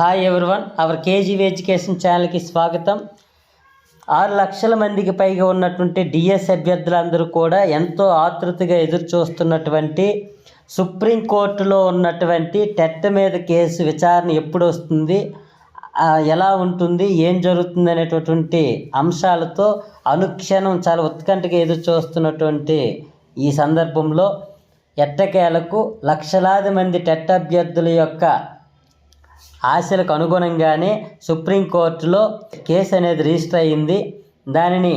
Hi everyone our KGV education ఛానల్కి స్వాగతం. ఆరు లక్షల మందికి పైగా ఉన్నటువంటి డిఎస్ అభ్యర్థులందరూ కూడా ఎంతో ఆతృతగా ఎదురు చూస్తున్నటువంటి సుప్రీంకోర్టులో ఉన్నటువంటి టెట్ మీద కేసు విచారణ ఎప్పుడు వస్తుంది ఎలా ఉంటుంది ఏం జరుగుతుంది అనేటటువంటి అంశాలతో అనుక్షణం చాలా ఉత్కంఠగా ఎదురు చూస్తున్నటువంటి ఈ సందర్భంలో ఎట్టకేలకు లక్షలాది మంది టెట్ అభ్యర్థుల యొక్క ఆశలకు అనుగుణంగానే సుప్రీంకోర్టులో కేసు అనేది రిజిస్టర్ అయింది దానిని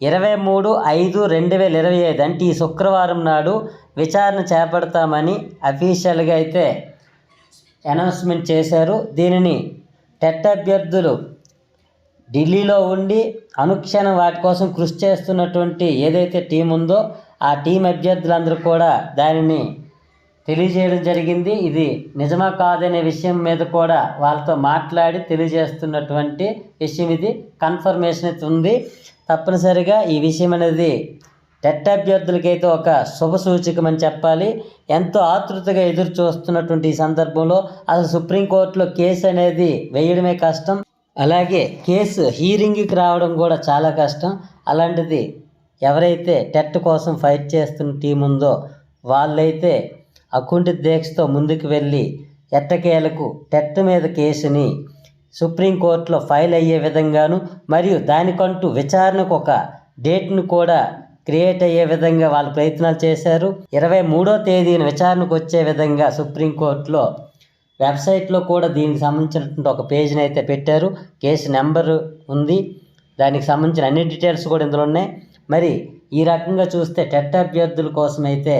ఇరవై మూడు ఐదు రెండు వేల ఇరవై ఐదు అంటే ఈ శుక్రవారం నాడు విచారణ చేపడతామని అఫీషియల్గా అయితే అనౌన్స్మెంట్ చేశారు. దీనిని టెట్ అభ్యర్థులు ఢిల్లీలో ఉండి అనుక్షణం వాటి కోసం కృషి చేస్తున్నటువంటి ఏదైతే టీం ఉందో ఆ టీం అభ్యర్థులందరూ కూడా దానిని తెలియజేయడం జరిగింది. ఇది నిజమా కాదనే విషయం మీద కూడా వాళ్ళతో మాట్లాడి తెలియజేస్తున్నటువంటి విషయం ఇది. కన్ఫర్మేషన్ అయితే ఉంది. తప్పనిసరిగా ఈ విషయం అనేది టెట్ అభ్యర్థులకైతే ఒక శుభ సూచకమని చెప్పాలి. ఎంతో ఆతృతగా ఎదురు చూస్తున్నటువంటి ఈ సందర్భంలో అసలు సుప్రీంకోర్టులో కేసు అనేది వేయడమే కష్టం. అలాగే కేసు హీరింగ్కి రావడం కూడా చాలా కష్టం. అలాంటిది ఎవరైతే టెట్ కోసం ఫైట్ చేస్తున్న టీం ఉందో వాళ్ళైతే అకుంఠి దీక్షతో ముందుకు వెళ్ళి ఎట్టకేలకు టెట్ మీద కేసుని సుప్రీంకోర్టులో ఫైల్ అయ్యే విధంగాను మరియు దానికంటూ విచారణకు ఒక డేట్ను కూడా క్రియేట్ అయ్యే విధంగా వాళ్ళు ప్రయత్నాలు చేశారు. ఇరవై మూడో తేదీన విచారణకు వచ్చే విధంగా సుప్రీంకోర్టులో వెబ్సైట్లో కూడా దీనికి సంబంధించినటువంటి ఒక పేజీని అయితే పెట్టారు. కేసు నెంబరు ఉంది. దానికి సంబంధించిన అన్ని డీటెయిల్స్ కూడా ఇందులో ఉన్నాయి. మరి ఈ రకంగా చూస్తే టెట్ అభ్యర్థుల కోసం అయితే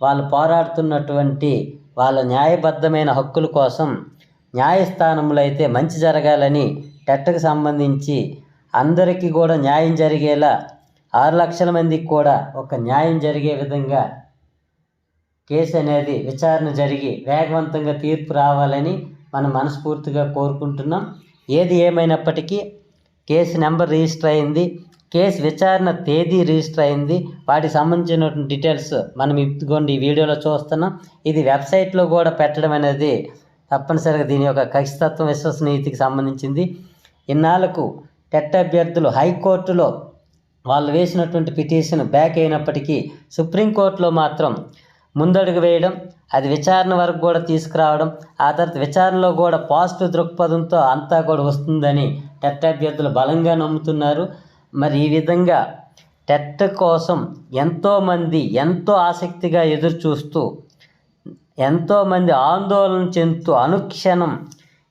వాళ్ళు పోరాడుతున్నటువంటి వాళ్ళ న్యాయబద్ధమైన హక్కుల కోసం న్యాయస్థానంలో అయితే మంచి జరగాలని టెట్కి సంబంధించి అందరికీ కూడా న్యాయం జరిగేలా ఆరు లక్షల మందికి కూడా ఒక న్యాయం జరిగే విధంగా కేసు అనేది విచారణ జరిగి వేగవంతంగా తీర్పు రావాలని మనం మనస్ఫూర్తిగా కోరుకుంటున్నాం. ఏది ఏమైనప్పటికీ కేసు నెంబర్ రిజిస్టర్ అయింది. కేసు విచారణ తేదీ రిజిస్టర్ అయింది. వాటికి సంబంధించినటువంటి డీటెయిల్స్ మనం ఇదిగోండి ఈ వీడియోలో చూస్తున్నాం. ఇది వెబ్సైట్లో కూడా పెట్టడం అనేది తప్పనిసరిగా దీని యొక్క ఖచ్చితత్వం విశ్వసనీయతకి సంబంధించింది. ఇన్నాళ్ళకు టెట్ అభ్యర్థులు హైకోర్టులో వాళ్ళు వేసినటువంటి పిటిషన్ బ్యాక్ అయినప్పటికీ సుప్రీంకోర్టులో మాత్రం ముందడుగు వేయడం అది విచారణ వరకు కూడా తీసుకురావడం ఆ తర్వాత విచారణలో కూడా పాజిటివ్ దృక్పథంతో అంతా కూడా వస్తుందని టెట్ అభ్యర్థులు బలంగా నమ్ముతున్నారు. మరి ఈ విధంగా టెట్ కోసం ఎంతోమంది ఎంతో ఆసక్తిగా ఎదురు చూస్తూ ఎంతోమంది ఆందోళన చెందుతూ అనుక్షణం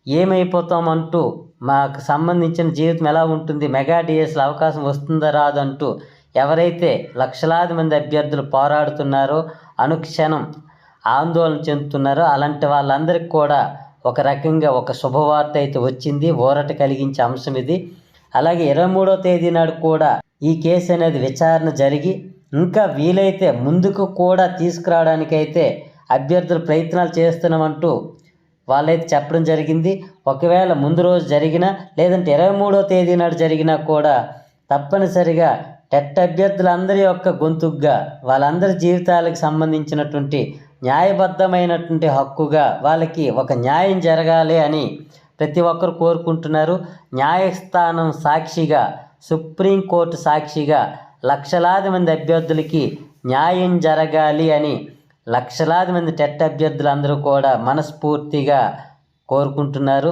ఏమైపోతామంటూ మాకు సంబంధించిన జీవితం ఎలా ఉంటుంది మెగా డిఎస్ల అవకాశం వస్తుందా రాదంటూ ఎవరైతే లక్షలాది మంది అభ్యర్థులు పోరాడుతున్నారో అనుక్షణం ఆందోళన చెందుతున్నారో అలాంటి వాళ్ళందరికీ కూడా ఒక రకంగా ఒక శుభవార్త అయితే వచ్చింది. ఊరట కలిగించే అంశం ఇది. అలాగే ఇరవై మూడో తేదీ నాడు కూడా ఈ కేసు అనేది విచారణ జరిగి ఇంకా వీలైతే ముందుకు కూడా తీసుకురావడానికైతే అభ్యర్థులు ప్రయత్నాలు చేస్తున్నామంటూ వాళ్ళైతే చెప్పడం జరిగింది. ఒకవేళ ముందు రోజు జరిగినా లేదంటే ఇరవై మూడో తేదీ నాడు జరిగినా కూడా తప్పనిసరిగా టెట్ అభ్యర్థులందరి యొక్క గొంతుగ్గా వాళ్ళందరి జీవితాలకు సంబంధించినటువంటి న్యాయబద్ధమైనటువంటి హక్కుగా వాళ్ళకి ఒక న్యాయం జరగాలి అని ప్రతి ఒక్కరు కోరుకుంటున్నారు. న్యాయస్థానం సాక్షిగా సుప్రీంకోర్టు సాక్షిగా లక్షలాది మంది అభ్యర్థులకి న్యాయం జరగాలి అని లక్షలాది మంది టెట్ అభ్యర్థులందరూ కూడా మనస్ఫూర్తిగా కోరుకుంటున్నారు.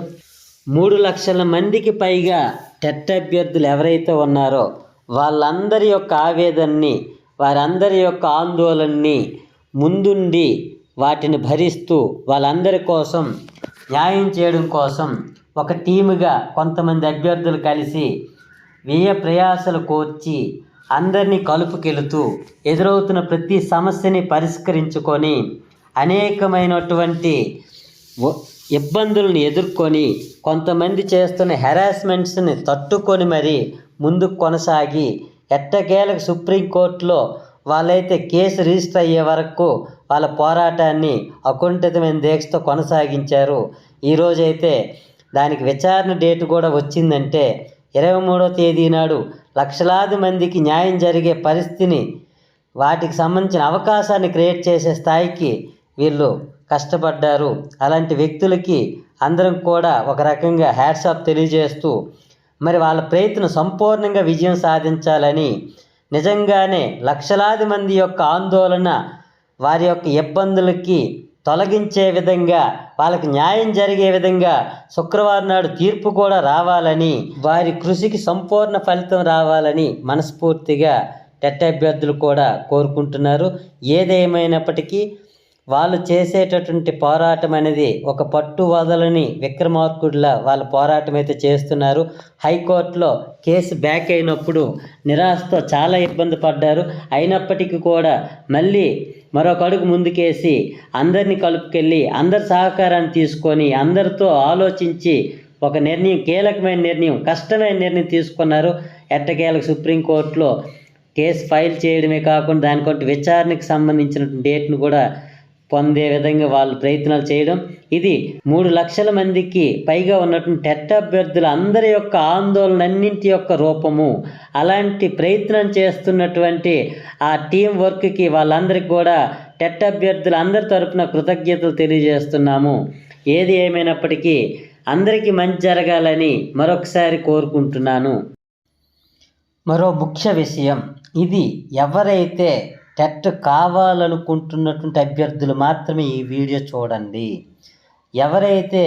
మూడు లక్షల మందికి పైగా టెట్ అభ్యర్థులు ఎవరైతే ఉన్నారో వాళ్ళందరి యొక్క ఆవేదనని వారందరి యొక్క ఆందోళనని ముందుండి వాటిని భరిస్తూ వాళ్ళందరి కోసం న్యాయం చేయడం కోసం ఒక టీముగా కొంతమంది అభ్యర్థులు కలిసి వ్యయ ప్రయాసలు కోర్చి అందరినీ కలుపుకెళుతూ ఎదురవుతున్న ప్రతి సమస్యని పరిష్కరించుకొని అనేకమైనటువంటి ఇబ్బందులను ఎదుర్కొని కొంతమంది చేస్తున్న హెరాస్మెంట్స్ని తట్టుకొని మరి ముందుకు కొనసాగి ఎట్టకేలకు సుప్రీంకోర్టులో వాళ్ళైతే కేసు రిజిస్టర్ అయ్యే వరకు వాళ్ళ పోరాటాన్ని అకుంఠితమైన దీక్షతో కొనసాగించారు. ఈరోజైతే దానికి విచారణ డేట్ కూడా వచ్చిందంటే ఇరవై మూడో తేదీ నాడు లక్షలాది మందికి న్యాయం జరిగే పరిస్థితిని వాటికి సంబంధించిన అవకాశాన్ని క్రియేట్ చేసే స్థాయికి వీళ్ళు కష్టపడ్డారు. అలాంటి వ్యక్తులకి అందరం కూడా ఒక రకంగా హ్యాట్సాప్ తెలియజేస్తూ మరి వాళ్ళ ప్రయత్నం సంపూర్ణంగా విజయం సాధించాలని నిజంగానే లక్షలాది మంది యొక్క ఆందోళన వారి యొక్క ఇబ్బందులకి తొలగించే విధంగా వాళ్ళకి న్యాయం జరిగే విధంగా శుక్రవారం నాడు తీర్పు కూడా రావాలని వారి కృషికి సంపూర్ణ ఫలితం రావాలని మనస్ఫూర్తిగా టెట్ అభ్యర్థులు కూడా కోరుకుంటున్నారు. ఏదేమైనప్పటికీ వాళ్ళు చేసేటటువంటి పోరాటం అనేది ఒక పట్టు వదలని విక్రమార్కుడిలా వాళ్ళ పోరాటం అయితే చేస్తున్నారు. హైకోర్టులో కేసు బ్యాక్ అయినప్పుడు నిరాశతో చాలా ఇబ్బంది పడ్డారు. అయినప్పటికీ కూడా మళ్ళీ మరొక అడుగు ముందుకేసి అందరినీ కలుపుకెళ్ళి అందరి సహకారాన్ని తీసుకొని అందరితో ఆలోచించి ఒక నిర్ణయం కీలకమైన నిర్ణయం కష్టమైన నిర్ణయం తీసుకున్నారు. ఎట్టకేలకు సుప్రీంకోర్టులో కేసు ఫైల్ చేయడమే కాకుండా దానికంటే విచారణకు సంబంధించిన డేట్ను కూడా పొందే విధంగా వాళ్ళు ప్రయత్నాలు చేయడం. ఇది మూడు లక్షల మందికి పైగా ఉన్నటువంటి టెట్ అభ్యర్థుల అందరి యొక్క ఆందోళన అన్నింటి యొక్క రూపము. అలాంటి ప్రయత్నం చేస్తున్నటువంటి ఆ టీం వర్క్కి వాళ్ళందరికీ కూడా టెట్ అభ్యర్థుల అందరి తరపున కృతజ్ఞతలు తెలియజేస్తున్నాము. ఏది ఏమైనప్పటికీ అందరికీ మంచి జరగాలని మరొకసారి కోరుకుంటున్నాను. మరో ముఖ్య విషయం ఇది ఎవరైతే టెట్ కావాలనుకుంటున్నటువంటి అభ్యర్థులు మాత్రమే ఈ వీడియో చూడండి. ఎవరైతే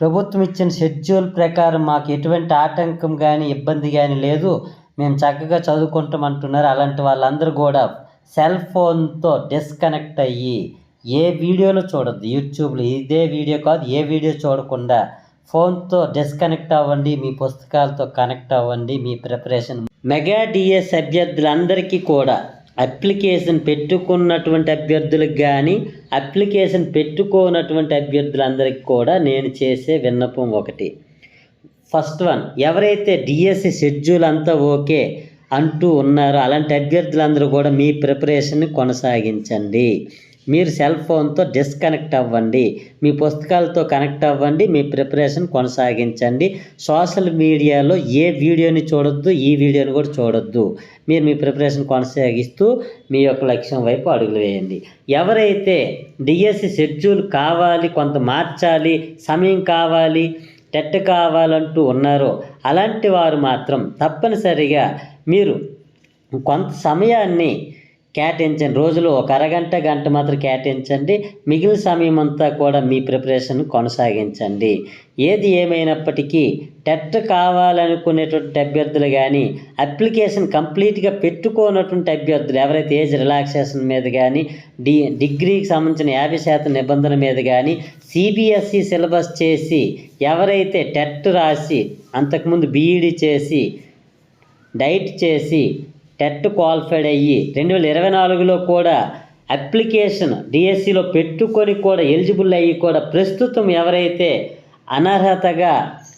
ప్రభుత్వం ఇచ్చిన షెడ్యూల్ ప్రకారం మాకు ఎటువంటి ఆటంకం కానీ ఇబ్బంది కానీ లేదు మేము చక్కగా చదువుకుంటాం అంటున్నారు అలాంటి వాళ్ళందరూ కూడా సెల్ ఫోన్తో డిస్కనెక్ట్ అయ్యి ఏ వీడియోలో చూడద్దు. యూట్యూబ్లో ఇదే వీడియో కాదు ఏ వీడియో చూడకుండా ఫోన్తో డిస్కనెక్ట్ అవ్వండి మీ పుస్తకాలతో కనెక్ట్ అవ్వండి మీ ప్రిపరేషన్ మెగా డిఎస్ అభ్యర్థులందరికీ కూడా అప్లికేషన్ పెట్టుకున్నటువంటి అభ్యర్థులకు కానీ అప్లికేషన్ పెట్టుకోనటువంటి అభ్యర్థులందరికీ కూడా నేను చేసే విన్నపం ఒకటి. ఫస్ట్ వన్ ఎవరైతే డిఎస్సి షెడ్యూల్ అంతా ఓకే అంటూ ఉన్నారో అలాంటి అభ్యర్థులందరూ కూడా మీ ప్రిపరేషన్ని కొనసాగించండి. మీరు సెల్ ఫోన్తో డిస్కనెక్ట్ అవ్వండి. మీ పుస్తకాలతో కనెక్ట్ అవ్వండి. మీ ప్రిపరేషన్ కొనసాగించండి. సోషల్ మీడియాలో ఏ వీడియోని చూడొద్దు ఈ వీడియోని కూడా చూడొద్దు. మీరు మీ ప్రిపరేషన్ కొనసాగిస్తూ మీ యొక్క లక్ష్యం వైపు అడుగులు వేయండి. ఎవరైతే డిఎస్సి షెడ్యూల్ కావాలి కొంత మార్చాలి సమయం కావాలి టెట్ కావాలంటూ ఉన్నారో అలాంటి వారు మాత్రం తప్పనిసరిగా మీరు కొంత సమయాన్ని కేటాయించండి రోజులో ఒక అరగంట గంట మాత్రం కేటాయించండి. మిగిలిన సమయం అంతా కూడా మీ ప్రిపరేషన్ కొనసాగించండి. ఏది ఏమైనప్పటికీ టెట్ కావాలనుకునేటువంటి అభ్యర్థులు కానీ అప్లికేషన్ కంప్లీట్గా పెట్టుకోనటువంటి అభ్యర్థులు ఎవరైతే ఏజ్ రిలాక్సేషన్ మీద కానీ డి డిగ్రీకి సంబంధించిన యాభై శాతం నిబంధన మీద కానీ సిబిఎస్ఈ సిలబస్ చేసి ఎవరైతే టెట్ రాసి అంతకుముందు బీఈడి చేసి డైట్ చేసి టెట్ క్వాలిఫైడ్ అయ్యి రెండు వేల ఇరవై నాలుగులో కూడా అప్లికేషన్ డిఎస్సిలో పెట్టుకొని కూడా ఎలిజిబుల్ అయ్యి కూడా ప్రస్తుతం ఎవరైతే అనర్హతగా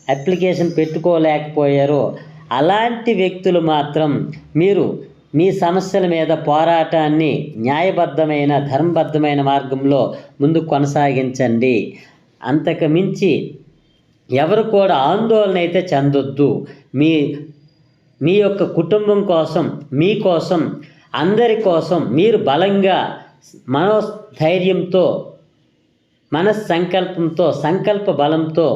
అప్లికేషన్ పెట్టుకోలేకపోయారో అలాంటి వ్యక్తులు మాత్రం మీరు మీ సమస్యల మీద పోరాటాన్ని న్యాయబద్ధమైన ధర్మబద్ధమైన మార్గంలో ముందు కొనసాగించండి. అంతకు మించి ఎవరు కూడా ఆందోళన అయితే చెందొద్దు. మీ మీ యొక్క కుటుంబం కోసం మీకోసం అందరి కోసం మీరు బలంగా మనోధైర్యంతో మనస్సంకల్పంతో సంకల్ప బలంతో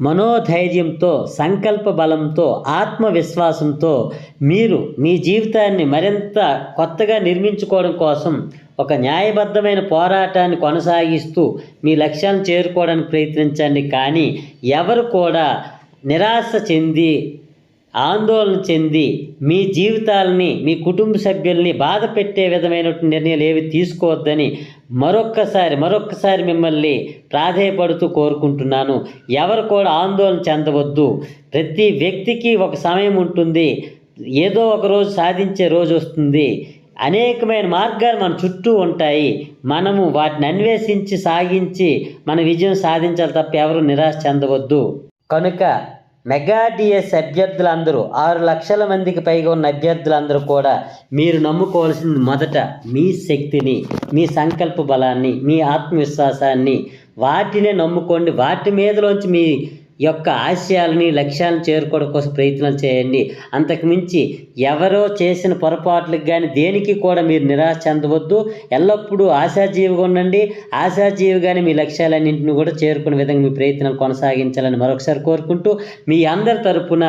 మనోధైర్యంతో సంకల్ప బలంతో ఆత్మవిశ్వాసంతో మీరు మీ జీవితాన్ని మరింత కొత్తగా నిర్మించుకోవడం కోసం ఒక న్యాయబద్ధమైన పోరాటాన్ని కొనసాగిస్తూ మీ లక్ష్యాన్ని చేరుకోవడానికి ప్రయత్నించండి. కానీ ఎవరు కూడా నిరాశ చెంది ఆందోళన చెంది మీ జీవితాలని మీ కుటుంబ సభ్యుల్ని బాధ పెట్టే విధమైనటువంటి నిర్ణయాలు ఏవి తీసుకోవద్దని మరొక్కసారి మరొక్కసారి మిమ్మల్ని ప్రాధేయపడుతూ కోరుకుంటున్నాను. ఎవరు కూడా ఆందోళన చెందవద్దు. ప్రతి వ్యక్తికి ఒక సమయం ఉంటుంది. ఏదో ఒక రోజు సాధించే రోజు వస్తుంది. అనేకమైన మార్గాలు మన చుట్టూ ఉంటాయి. మనము వాటిని అన్వేషించి సాగించి మన విజయం సాధించాలి తప్ప ఎవరు నిరాశ చెందవద్దు. కనుక మెగా డిఎస్ అభ్యర్థులందరూ ఆరు లక్షల మందికి పైగా ఉన్న అభ్యర్థులందరూ కూడా మీరు నమ్ముకోవాల్సింది మొదట మీ శక్తిని మీ సంకల్ప బలాన్ని మీ ఆత్మవిశ్వాసాన్ని వాటినే నమ్ముకోండి. వాటి మీదలోంచి మీ యొక్క ఆశయాలని లక్ష్యాలను చేరుకోవడం కోసం ప్రయత్నాలు చేయండి. అంతకుమించి ఎవరో చేసిన పొరపాట్లకు కానీ దేనికి కూడా మీరు నిరాశ చెందవద్దు. ఎల్లప్పుడూ ఆశాజీవిగా ఉండండి. ఆశాజీవిగానే మీ లక్ష్యాలన్నింటిని కూడా చేరుకునే విధంగా మీ ప్రయత్నాలు కొనసాగించాలని మరొకసారి కోరుకుంటూ మీ అందరి తరపున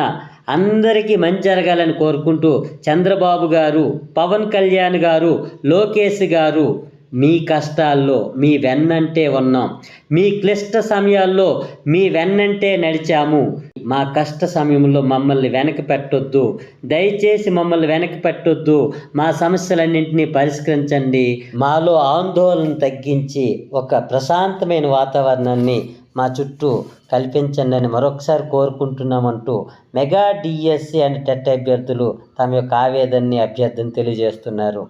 అందరికీ మంచి జరగాలని కోరుకుంటూ చంద్రబాబు గారు పవన్ కళ్యాణ్ గారు లోకేష్ గారు మీ కష్టాల్లో మీ వెన్నంటే ఉన్నాం. మీ క్లిష్ట సమయాల్లో మీ వెన్నంటే నడిచాము. మా కష్ట సమయంలో మమ్మల్ని వెనక పెట్టొద్దు. దయచేసి మమ్మల్ని వెనక పెట్టొద్దు. మా సమస్యలన్నింటినీ పరిష్కరించండి. మాలో ఆందోళన తగ్గించి ఒక ప్రశాంతమైన వాతావరణాన్ని మా చుట్టూ కల్పించండి అని మరొకసారి కోరుకుంటున్నామంటూ మెగా డిఎస్సి అండ్ టెట్ అభ్యర్థులు తమ యొక్క ఆవేదనని అభ్యర్థన తెలియజేస్తున్నారు.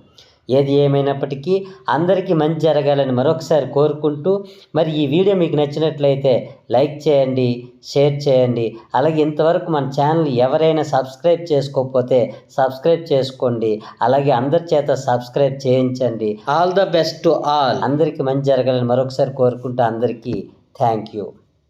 ఏది ఏమైనప్పటికీ అందరికీ మంచి జరగాలని మరొకసారి కోరుకుంటూ మరి ఈ వీడియో మీకు నచ్చినట్లయితే లైక్ చేయండి షేర్ చేయండి. అలాగే ఇంతవరకు మన ఛానల్ ఎవరైనా సబ్స్క్రైబ్ చేసుకోకపోతే సబ్స్క్రైబ్ చేసుకోండి. అలాగే అందరి చేత సబ్స్క్రైబ్ చేయించండి. All the best to all అందరికీ మంచి జరగాలని మరొకసారి కోరుకుంటూ అందరికీ థ్యాంక్ యూ.